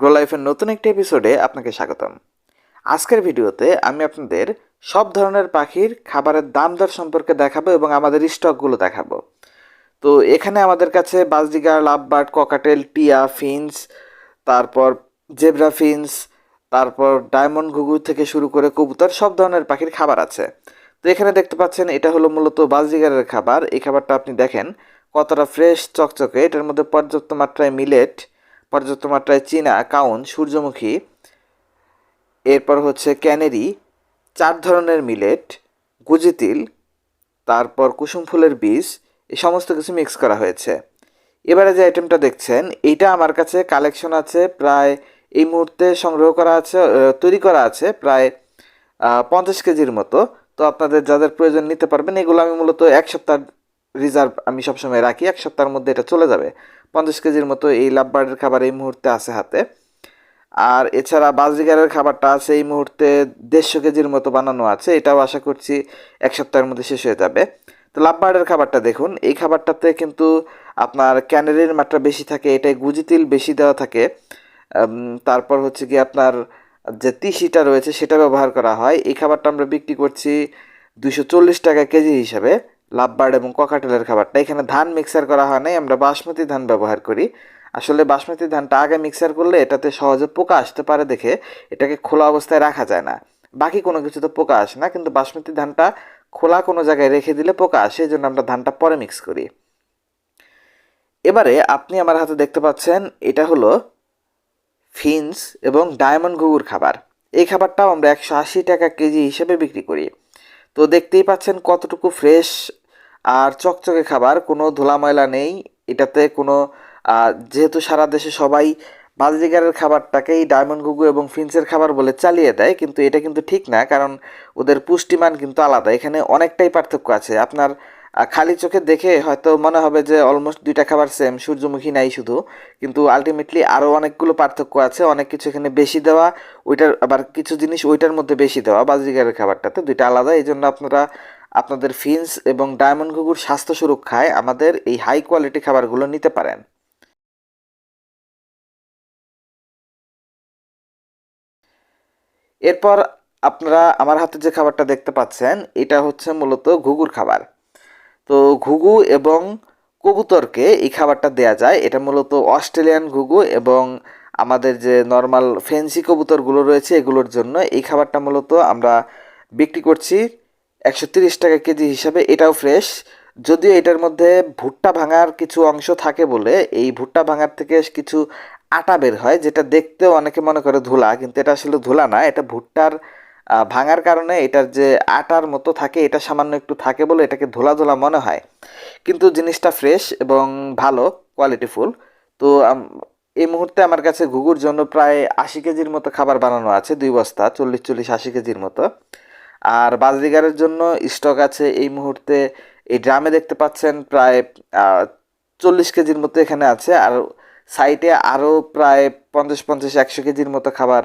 Grow লাইফের নতুন একটি এপিসোডে আপনাকে স্বাগতম। আজকের ভিডিওতে আমি আপনাদের সব ধরনের পাখির খাবারের দাম দর সম্পর্কে দেখাবো এবং আমাদের স্টকগুলো দেখাবো। তো এখানে আমাদের কাছে বাজরিগার, লাভবার্ড ককাটেল টিয়া ফিন্স তারপর জেব্রা ফিন্স তারপর ডায়মন্ড ঘুঘু থেকে শুরু করে কবুতর, সব ধরনের পাখির খাবার আছে। তো এখানে দেখতে পাচ্ছেন, এটা হলো মূলত বাজরিগারের খাবার। এই খাবারটা আপনি দেখেন, কতটা ফ্রেশ চকচকে। এটার মধ্যে পর্যাপ্ত মাত্রায় মিলেট পর্যাপ্ত মাত্রায় চীনা কাউন সূর্যমুখী। এরপর হচ্ছে ক্যানেরি, চার ধরনের মিলেট গুজিতিল তারপর কুসুম ফুলের বীজ, এই সমস্ত কিছু মিক্স করা হয়েছে। এবারে যে আইটেমটা দেখছেন, এইটা আমার কাছে কালেকশন আছে, প্রায় এই মুহূর্তে সংগ্রহ করা আছে তৈরি করা আছে প্রায় পঞ্চাশ কেজির মতো। তো আপনাদের যাদের প্রয়োজন নিতে পারবেন, এগুলো আমি মূলত এক সপ্তাহ রিজার্ভ আমি সবসময় রাখি, এক সপ্তাহের মধ্যে এটা চলে যাবে। পঞ্চাশ কেজির মতো এই লাভবার্ডের খাবার এই মুহূর্তে আছে হাতে। আর এছাড়া বাজরিগারের খাবারটা আছে, এই মুহূর্তে দেড়শো কেজির মতো বানানো আছে, এটাও আশা করছি এক সপ্তাহের মধ্যে শেষ হয়ে যাবে। তো লাভবার্ডের খাবারটা দেখুন, এই খাবারটাতে কিন্তু আপনার ক্যানারির মাত্রা বেশি থাকে এটাই গুজি তিল বেশি দেওয়া থাকে। তারপর হচ্ছে কি আপনার যে তিসিটা রয়েছে, সেটা ব্যবহার করা হয়। এই খাবারটা আমরা বিক্রি করছি দুশো চল্লিশ টাকা কেজি হিসাবে। লাভবার্ড এবং ককাটেলের খাবারটা। এখানে ধান মিক্সার করা হয় নাই, আমরা বাসমতি ধান ব্যবহার করি। আসলে বাসমতি ধানটা আগে মিক্সার করলে এটাতে সহজে পোকা আসতে পারে দেখে এটাকে খোলা অবস্থায় রাখা যায় না। বাকি কোনো কিছুতে পোকা আসে না, কিন্তু বাসমতি ধানটা খোলা কোনো জায়গায় রেখে দিলে পোকা আসে, এই জন্য আমরা ধানটা পরে মিক্স করি। এবারে আপনি আমার হাতে দেখতে পাচ্ছেন, এটা হলো ফিন্স এবং ডায়মন্ড ঘুঘুর খাবার। এই খাবারটাও আমরা একশো আশি টাকা কেজি হিসেবে বিক্রি করি। তো দেখতেই পাচ্ছেন কতটুকু ফ্রেশ আর চকচকে খাবার, কোনো ধুলা ময়লা নেই। এটাতে কোনো যেহেতু সারা দেশে সবাই বাজরিগারের খাবারটাকেই ডায়মন্ড ঘুঘু এবং ফিন্সের খাবার বলে চালিয়ে দেয়, কিন্তু এটা কিন্তু ঠিক না, কারণ ওদের পুষ্টিমান কিন্তু আলাদা। এখানে অনেকটাই পার্থক্য আছে। আপনার খালি চোখে দেখে হয়তো মনে হবে যে অলমোস্ট দুইটা খাবার সেম সূর্যমুখী নাই শুধু। কিন্তু আলটিমেটলি আরও অনেকগুলো পার্থক্য আছে, অনেক কিছু এখানে বেশি দেওয়া, ওইটার আবার কিছু জিনিস ওইটার মধ্যে বেশি দেওয়া বাজরিগারের খাবারটাতে, দুইটা আলাদা। এই জন্য আপনারা, আপনাদের ফিন্স এবং ডায়মন্ড ঘুঘুর স্বাস্থ্য সুরক্ষায় আমাদের এই হাই কোয়ালিটি খাবারগুলো নিতে পারেন। এরপর আপনারা আমার হাতে যে খাবারটা দেখতে পাচ্ছেন, এটা হচ্ছে মূলত ঘুঘুর খাবার। তো ঘুঘু এবং কবুতরকে এই খাবারটা দেয়া যায়। এটা মূলত অস্ট্রেলিয়ান ঘুঘু এবং আমাদের যে নর্মাল ফেন্সি কবুতরগুলো রয়েছে এগুলোর জন্য এই খাবারটা মূলত আমরা বিক্রি করছি একশো তিরিশ টাকা কেজি হিসাবে। এটাও ফ্রেশ যদিও এটার মধ্যে ভুট্টা ভাঙার কিছু অংশ থাকে বলে এই ভুট্টা ভাঙার থেকে কিছু আটা বের হয়, যেটা দেখতেও অনেকে মনে করে ধুলা, কিন্তু এটা আসলে ধুলা না। এটা ভুট্টার ভাঙার কারণে এটার যে আটার মতো থাকে, এটা সামান্য একটু থাকে বলে এটাকে ধুলা ধুলা মনে হয়। কিন্তু জিনিসটা ফ্রেশ এবং ভালো কোয়ালিটিফুল তো এই মুহূর্তে আমার কাছে ঘুঘুর জন্য প্রায় আশি কেজির মতো খাবার বানানো আছে, দুই বস্তা, চল্লিশ চল্লিশ, আশি কেজির মতো। আর বাজরিগারের জন্য স্টক আছে এই মুহূর্তে, এই ড্রামে দেখতে পাচ্ছেন প্রায় চল্লিশ কেজির মতো এখানে আছে। আর সাইটে আরও প্রায় পঞ্চাশ পঞ্চাশ, একশো কেজির মতো খাবার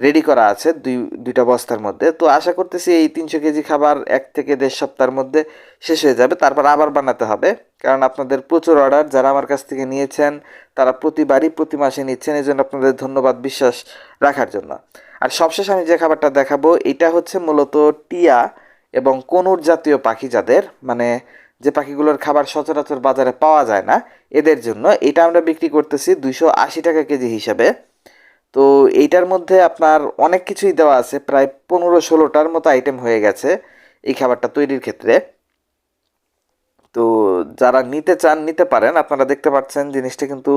রেডি করা আছে দুই, দুইটা বস্তার মধ্যে। তো আশা করতেছি এই তিনশো কেজি খাবার এক থেকে দেড় সপ্তাহের মধ্যে শেষ হয়ে যাবে। তারপর আবার বানাতে হবে। কারণ আপনাদের প্রচুর অর্ডার যারা আমার কাছ থেকে নিয়েছেন, তারা প্রতিবারই, প্রতি মাসে নিচ্ছেন। এই জন্য আপনাদের ধন্যবাদ বিশ্বাস রাখার জন্য। আর সবশেষ আমি যে খাবারটা দেখাবো, এটা হচ্ছে মূলত টিয়া এবং কোনুর জাতীয় পাখি যাদের। মানে যে পাখিগুলোর খাবার সচরাচর বাজারে পাওয়া যায় না, এদের জন্য। এটা আমরা বিক্রি করতেছি দুইশো আশি টাকা কেজি হিসাবে। তো এইটার মধ্যে আপনার অনেক কিছুই দেওয়া আছে। প্রায় পনেরো ষোলোটার মতো আইটেম হয়ে গেছে এই খাবারটা তৈরির ক্ষেত্রে। তো যারা নিতে চান, নিতে পারেন। আপনারা দেখতে পাচ্ছেন জিনিসটা কিন্তু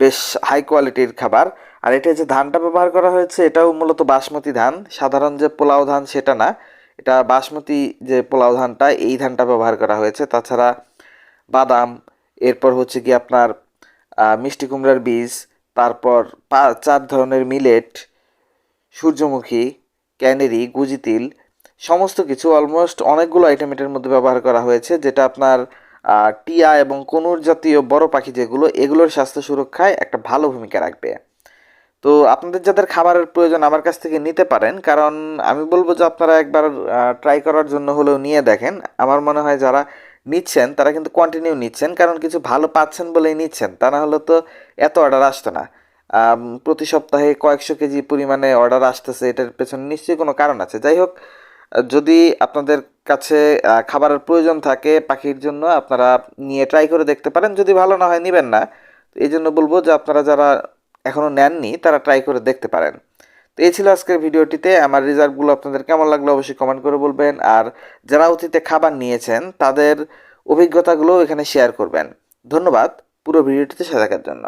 বেশ হাই কোয়ালিটির খাবার। আর এটা যে ধানটা ব্যবহার করা হয়েছে, এটাও মূলত বাসমতি ধান। সাধারণ যে পোলাও ধান সেটা না। এটা বাসমতি যে পোলাও ধানটা, এই ধানটা ব্যবহার করা হয়েছে। তাছাড়া বাদাম, এরপর হচ্ছে কি আপনার মিষ্টি কুমড়ার বীজ তারপর চার ধরনের মিলেট, সূর্যমুখী, ক্যানেরি গুজিতিল সমস্ত কিছু অলমোস্ট অনেকগুলো আইটেম এটার মধ্যে ব্যবহার করা হয়েছে, যেটা আপনার টিয়া এবং কোনুর জাতীয় বড় পাখি যেগুলো, এগুলোর স্বাস্থ্য সুরক্ষায় একটা ভালো ভূমিকা রাখবে। তো আপনাদের যাদের খাবারের প্রয়োজন আমার কাছ থেকে নিতে পারেন, কারণ আমি বলব যে আপনারা একবার ট্রাই করার জন্য হলেও নিয়ে দেখেন। আমার মনে হয় যারা নিচ্ছেন, তারা কিন্তু কন্টিনিউ নিচ্ছেন, কারণ কিছু ভালো পাচ্ছেন বলেই নিচ্ছেন। তা না হলে তো এত অর্ডার আসতো না। প্রতি সপ্তাহে কয়েকশো কেজি পরিমাণে অর্ডার আসতেছে, এটার পেছনে নিশ্চয়ই কোনো কারণ আছে। যাই হোক, যদি আপনাদের কাছে খাবারের প্রয়োজন থাকে পাখির জন্য, আপনারা নিয়ে ট্রাই করে দেখতে পারেন। যদি ভালো না হয়, নেবেন না। এই জন্য বলব যে আপনারা যারা এখনও নেননি, তারা ট্রাই করে দেখতে পারেন। তো এই ছিল আজকের ভিডিওটিতে। আমার রিজার্ভগুলো আপনাদের কেমন লাগল অবশ্যই কমেন্ট করে বলবেন। আর যারা অতীতে খাবার নিয়েছেন, তাদের অভিজ্ঞতাগুলো এখানে শেয়ার করবেন। ধন্যবাদ পুরো ভিডিওটিতে সাথে জন্য।